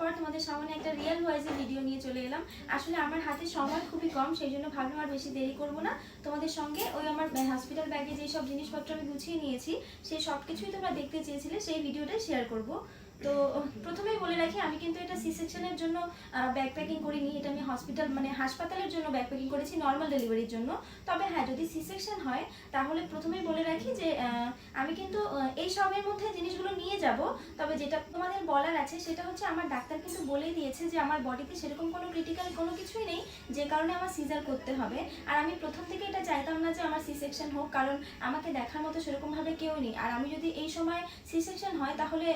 পর তোমাদের সামনে একটা রিয়েল ভয়েসের ভিডিও নিয়ে চলে এলাম। আসলে আমার হাতে সময় খুবই কম সেই জন্য ভাবলাম আর বেশি দেরি করব না। তোমাদের সঙ্গে ওই আমার হসপিটাল ব্যাগে যেই সব জিনিসপত্র আমি গুছিয়ে নিয়েছি, সেই সব কিছুই তোমরা দেখতে চেয়েছিলে, সেই ভিডিওটাই শেয়ার করব। তো, প্রথমেই বলে রাখি, আমি কিন্তু এটা সি সেকশনের জন্য ব্যাগ প্যাকিং করিনি। এটা আমি হসপিটাল মানে হাসপাতালের জন্য ব্যাগ প্যাকিং করেছি নর্মাল ডেলিভারির জন্য। তবে হ্যাঁ যদি সি সেকশন হয়, তাহলে প্রথমেই বলে রাখি যে আমি কিন্তু এই সবের মধ্যে জিনিসগুলো নিয়ে যাব। তবে যেটা তোমাদের বলার আছে, সেটা হচ্ছে আমার ডাক্তার কিন্তু বলেই দিয়েছে যে, আমার বডিতে সেরকম কোনো ক্রিটিক্যাল কোনো কিছুই নেই, যে কারণে আমার সিজার করতে হবে। আর আমি প্রথম থেকে এটা চাইতাম না যে, আমার সি সেকশন হোক, কারণ আমাকে দেখার মতো সেরকমভাবে কেউ নেই। আর আমি যদি এই সময় সি সেকশন হয়, তাহলে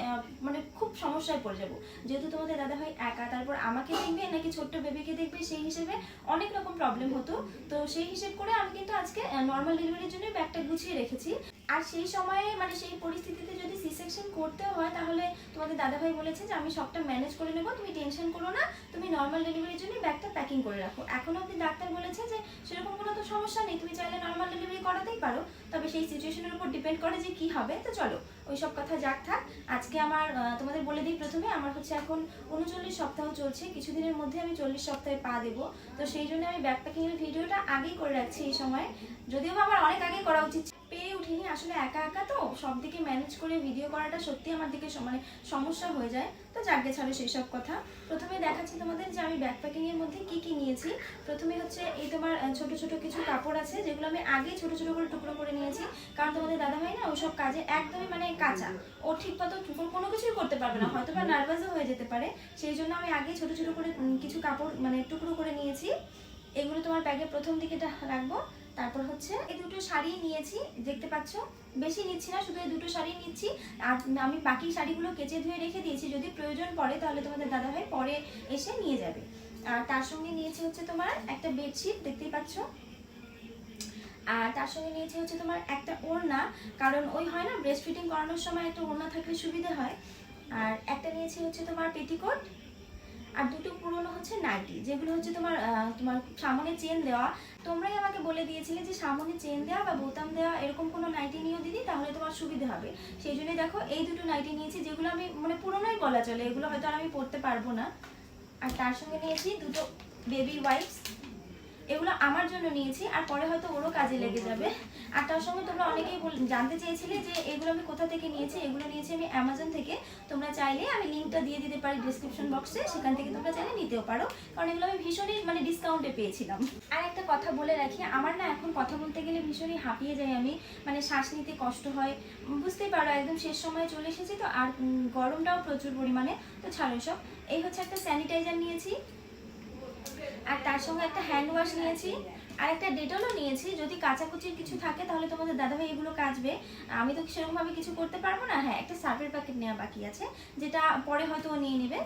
মানে খুব সমস্যায় পড়ে যাব। যেহেতু তোমাদের দাদা ভাই একা, তারপর আমাকে দেখবে নাকি ছোট্ট বেবিকে দেখবে, সেই হিসেবে অনেক রকম প্রবলেম হতো। তো সেই হিসেব করে আমি কিন্তু আজকে নর্মাল ডেলিভারির জন্য ব্যাগটা গুছিয়ে রেখেছি। আর সেই সময়ে মানে সেই পরিস্থিতিতে যদি সি সেকশন করতেও হয়, তাহলে তোমাদের দাদাভাই বলেছে যে, আমি সবটা ম্যানেজ করে নেব, তুমি টেনশন করো না, তুমি নর্মাল ডেলিভারির জন্য ব্যাগটা প্যাকিং করে রাখো। এখনও অব্দি ডাক্তার বলেছে যে, সেরকম কোনো তো সমস্যা নেই, তুমি চাইলে নর্মাল ডেলিভারি করাতেই পারো। তবে সেই সিচুয়েশনের উপর ডিপেন্ড করে যে কি হবে, তো চলো, ওই সব কথা যাক থাক। আজকে আমার তোমাদের বলে দিই প্রথমে, আমার হচ্ছে এখন উনচল্লিশ সপ্তাহ চলছে। কিছুদিনের মধ্যে আমি চল্লিশ সপ্তাহে পা দেবো। তো সেই জন্য আমি ব্যাগ প্যাকিং এর ভিডিওটা আগেই করে রাখছি এই সময়। যদিও আমার অনেক আগে করা উচিত ছিল। পেরে আসলে একা একা তো সব দিকে ম্যানেজ করে ভিডিও করাটা সত্যি আমার দিকে মানে সমস্যা হয়ে যায়। তো যাকে ছাড়ো সেই সব কথা। প্রথমে দেখাচ্ছি তোমাদের যে আমি ব্যাগ প্যাকিং এর মধ্যে কি কি নিয়েছি। প্রথমে হচ্ছে এই তোমার ছোট ছোট কিছু কাপড় আছে, যেগুলো আমি আগে ছোট ছোট করে টুকরো করে নিয়েছি। কারণ তোমাদের দাদা ভাই না ওসব কাজে একদমই মানে কাঁচা। ও ঠিক মতো কোনো কিছুই করতে পারবে না, হয়তো বা নার্ভাসও হয়ে যেতে পারে। সেই জন্য আমি আগে ছোট ছোট করে কিছু কাপড় মানে টুকরো করে নিয়েছি। এগুলো তোমার ব্যাগে প্রথম দিকে রাখব। তারপর হচ্ছে এই দুটো শাড়ি নিয়েছি, দেখতে পাচ্ছ? বেশি নিচ্ছি না, শুধু এই দুটো শাড়ি নিচ্ছি। আর আমি বাকি শাড়িগুলো কেচে ধুয়ে রেখে দিয়েছি, যদি প্রয়োজন পড়ে তাহলে তোমাদের দাদাভাই পরে এসে নিয়ে যাবে। আর তার সঙ্গে নিয়েছি হচ্ছে তোমার একটা বেডশিট, দেখতেই পাচ্ছ? আর তার সঙ্গে নিয়েছি হচ্ছে তোমার একটা ওড়না, কারণ ওই হয় না ব্রেস্ট ফিটিং করানোর সময় একটা ওড়না থাকলে সুবিধা হয়। আর একটা নিয়েছি হচ্ছে তোমার পেটিকোট আর দুটো পুরনো হচ্ছে নাইটি যেগুলো হচ্ছে তোমার তোমার সামনে চেন দেওয়া। তোমরাই আমাকে বলে দিয়েছিলে যে সামনে চেন দেওয়া বা বোতাম দেওয়া এরকম কোনো নাইটি নিয়েও দিদি, তাহলে তোমার সুবিধা হবে। সেই জন্যই দেখো, এই দুটো নাইটি নিয়েছি, যেগুলো আমি মানে পুরনোই বলা চলে, এগুলো হয়তো আর আমি পড়তে পারব না। আর তার সঙ্গে নিয়েছি দুটো বেবি ওয়াইপস এগুলো আমার জন্য নিয়েছি, আর পরে হয়তো ওরও কাজে লেগে যাবে। আর তার সঙ্গে তোমরা অনেকেই জানতে চেয়েছিলে যে এগুলো আমি কোথা থেকে নিয়েছি, এগুলো নিয়েছি আমি অ্যামাজন থেকে। তোমরা চাইলে আমি লিঙ্কটা দিয়ে দিতে পারি ডিসক্রিপশন বক্সে সেখান থেকে তোমরা চাইলে নিতেও পারো। কারণ এগুলো আমি ভীষণই মানে ডিসকাউন্টে পেয়েছিলাম। আর একটা কথা বলে রাখি, আমার না এখন কথা বলতে গেলে ভীষণই হাঁপিয়ে যাই আমি। মানে শ্বাস নিতে কষ্ট হয়। বুঝতেই পারো, একদম শেষ সময়ে চলে এসেছি তো, আর গরমটাও প্রচুর পরিমাণে। তো ছাড়ো সব এই হচ্ছে একটা স্যানিটাইজার নিয়েছি। আর তার সঙ্গে একটা হ্যান্ড ওয়াশ নিয়েছি। আর একটা ডেটলও নিয়েছি। যদি কাচাকুচির কিছু থাকে, তাহলে তোমাদের দাদাভাই এগুলো কাচবে। আমি তো সেরকমভাবে কিছু করতে পারব না। হ্যাঁ একটা সার্ফের প্যাকেট নেওয়া বাকি আছে, যেটা পরে হয়তো ও নিয়ে নেবে।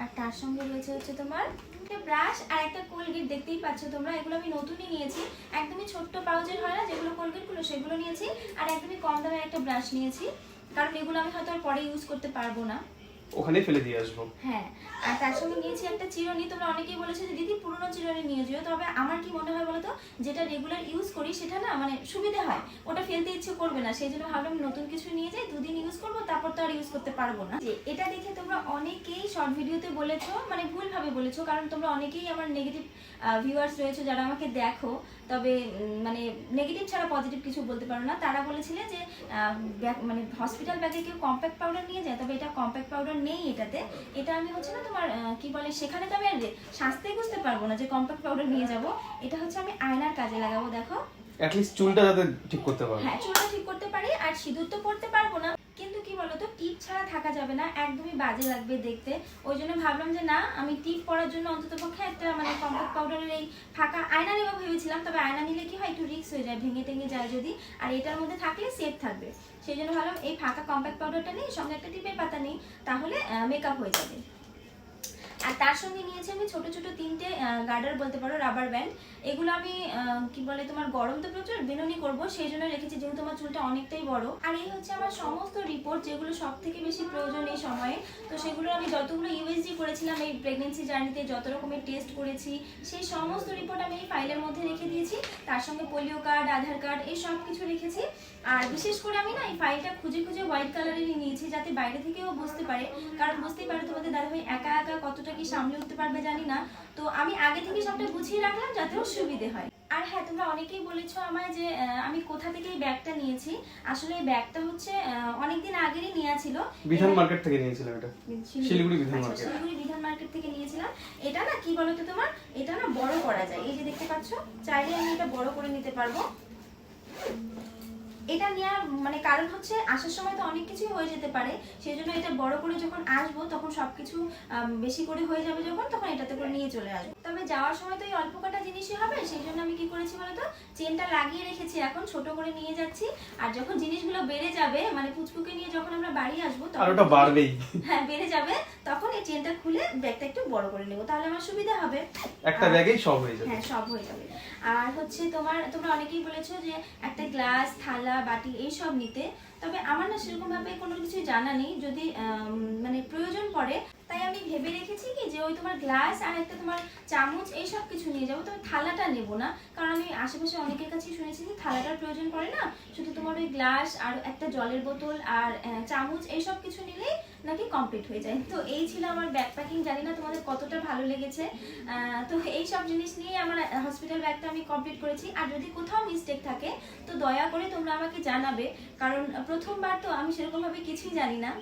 আর তার সঙ্গে রয়েছে হচ্ছে তোমার একটা ব্রাশ আর একটা কোলগেট দেখতেই পাচ্ছ তোমরা, এগুলো আমি নতুনই নিয়েছি। একদমই ছোট্ট পাউচের হয় না, যেগুলো কোলগেটগুলো সেগুলো নিয়েছি। আর একদমই কম দামের একটা ব্রাশ নিয়েছি। কারণ এগুলো আমি হয়তো আর পরে ইউজ করতে পারব না। ওখানে ফেলে দিয়ে আসব। হ্যাঁ আর তার সঙ্গে নিয়েছি একটা চিরুনি। তোমরা অনেকেই বলেছ যে, দিদি, পুরনো চিরুনি নিয়ে যেও। তবে আমার কি মনে হয় বলতো, যেটা রেগুলার ইউজ করি, সেটা না মানে সুবিধা হয়। ওটা ফেলতে ইচ্ছে করবে না। সেই জন্য ভাবলাম নতুন কিছু নিয়ে যাই, দুদিন ইউজ করব, তারপর তো আর ইউজ করতে পারব না। যে, এটা দেখে তোমরা অনেকেই শর্ট ভিডিওতে বলেছ মানে ভুলভাবে বলেছ, কারণ তোমরা অনেকেই আমার নেগেটিভ ভিউয়ার্স রয়েছে যারা আমাকে দেখো। তবে মানে নেগেটিভ ছাড়া পজিটিভ কিছু বলতে পারো না। তারা বলেছিলে যে মানে হসপিটাল ব্যাগে কেউ কম্প্যাক্ট পাউডার নিয়ে যায়, তবে এটা কম্প্যাক্ট পাউডার নেই এটাতে। এটা আমি হচ্ছে না তোমার কি বলে সেখানে তো আমি আর সাজতেই বুঝতে পারব না যে কম্প্যাক্ট পাউডার নিয়ে যাব। এটা হচ্ছে আমি আয়নার কাজে লাগাবো দেখো। অ্যাটলিস্ট চুলটা যাতে ঠিক করতে পারো। হ্যাঁ চুলটা ঠিক করতে পারি আর সিঁদুর তো পড়তে পারব না। কিন্তু কি বলতো, টিপ ছাড়া থাকা যাবে না, একদমই বাজে লাগবে দেখতে। ওই জন্য ভাবলাম যে না, আমি টিপ পরার জন্য অন্তত পক্ষে একটা মানে কম্পাক্ট পাউডারের এই ফাঁকা আয়না নেব ভেবেছিলাম, তবে আয়না নিলে কি হয়, একটু রিক্স হয়ে যায়, ভেঙে টেঙে যায় যদি। আর এটার মধ্যে থাকলে সেফ থাকবে। সেই জন্য ভাবলাম এই ফাঁকা কম্প্যাক্ট পাউডারটা নেই সঙ্গে একটা টিপের পাতা নেই, তাহলে মেকআপ হয়ে যাবে। আর তার সঙ্গে নিয়েছি আমি ছোট ছোট তিনটে গার্ডার বলতে পারো রাবার ব্যান্ড এগুলো আমি কি বলে তোমার, গরম তো প্রচুর, বেনুনি করব, সেই জন্য রেখেছি, যেহেতু আমার চুলটা অনেকটাই বড়। আর এই হচ্ছে আমার সমস্ত রিপোর্ট যেগুলো সব থেকে বেশি প্রয়োজন এই সময়ে। তো সেগুলো আমি যতগুলো ইউএসজি করেছিলাম এই প্রেগনেন্সি জার্নিতে যত রকমের টেস্ট করেছি, সেই সমস্ত রিপোর্ট আমি এই ফাইলের মধ্যে রেখে দিয়েছি। তার সঙ্গে পোলিও কার্ড আধার কার্ড এই সব কিছু রেখেছি। আর বিশেষ করে আমি না এই ফাইলটা খুঁজে খুঁজে হোয়াইট কালারেরই নিয়েছি, যাতে বাইরে থেকেও বুঝতে পারে। কারণ বুঝতেই পারে তোমাদের দাদাভাই একা একা কতটা কি সামলে উঠতে পারবে জানি না। তো আমি আগে থেকে সবটা গুছিয়ে রাখলাম যাতে ওর সুবিধে হয়। আর হ্যাঁ তোমরা অনেকেই বলেছ আমায় যে আমি কোথা থেকে এই ব্যাগটা নিয়েছি। আসলে এই ব্যাগটা হচ্ছে অনেকদিন আগেরই নেওয়া ছিল। বিধান মার্কেট থেকে নিয়েছিলাম এটা। শিলিগুড়ি বিধান আচ্ছা, মার্কেট। শিলিগুড়ি বিধান মার্কেট থেকে নিয়েছিলাম। এটা না কি বলতো তোমার? এটা না বড় করা যায়। এই যে দেখতে পাচ্ছ চাইলে আমি এটা বড় করে নিতে পারব। এটা নেওয়ার মানে কারণ হচ্ছে আসার সময় তো অনেক কিছুই হয়ে যেতে পারে সেই জন্য এটা বড় করে যখন আসব তখন সবকিছু আম, বেশি করে হয়ে যাবে যখন তখন এটাতে করে নিয়ে চলে আসব। তবে যাওয়ার সময় তো এই অল্প কটা জিনিসই হবে সেই জন্য আমি কি করেছি বলতো? চেনটা লাগিয়ে রেখেছি এখন ছোট করে নিয়ে যাচ্ছি আর যখন জিনিসগুলো বেড়ে যাবে মানে পুচকুকে নিয়ে যখন আমরা বাড়ি আসব তখন ওটা বাড়বেই। হ্যাঁ বেড়ে যাবে তখন এই চেনটা খুলে ব্যাগটা একটু বড় করে নেব তাহলে আমার সুবিধা হবে। একটা ব্যাগেই সব হয়ে যাবে। হ্যাঁ সব হয়ে যাবে। আর হচ্ছে তোমার তোমরা অনেকেই বলেছ যে একটা গ্লাস থালা বাটি এইসব নিতে। তবে আমার না সেরকম ভাবে কোনো কিছু জানা নেই। যদি মানে প্রয়োজন পড়ে তাই আমি ভেবে রেখেছি কি যে ওই তোমার গ্লাস আর একটা তোমার চামচ, এই সব কিছু নিয়ে যাব। তবে থালাটা নেব না, কারণ আমি আশেপাশে অনেকের কাছেই শুনেছি যে থালাটার প্রয়োজন পড়ে না। শুধু তোমার ওই গ্লাস আর একটা জলের বোতল আর চামচ, এই সব কিছু নিলেই নাকি কমপ্লিট হয়ে যায়। তো এই ছিল আমার ব্যাগ প্যাকিং জানি না তোমাদের কতটা ভালো লেগেছে। তো এই সব জিনিস নিয়ে আমার হসপিটাল ব্যাগটা আমি কমপ্লিট করেছি। আর যদি কোথাও মিস্টেক থাকে, তো দয়া করে তোমরা আমাকে জানাবে। কারণ প্রথমবার তো আমি সেরকমভাবে কিছুই জানি না।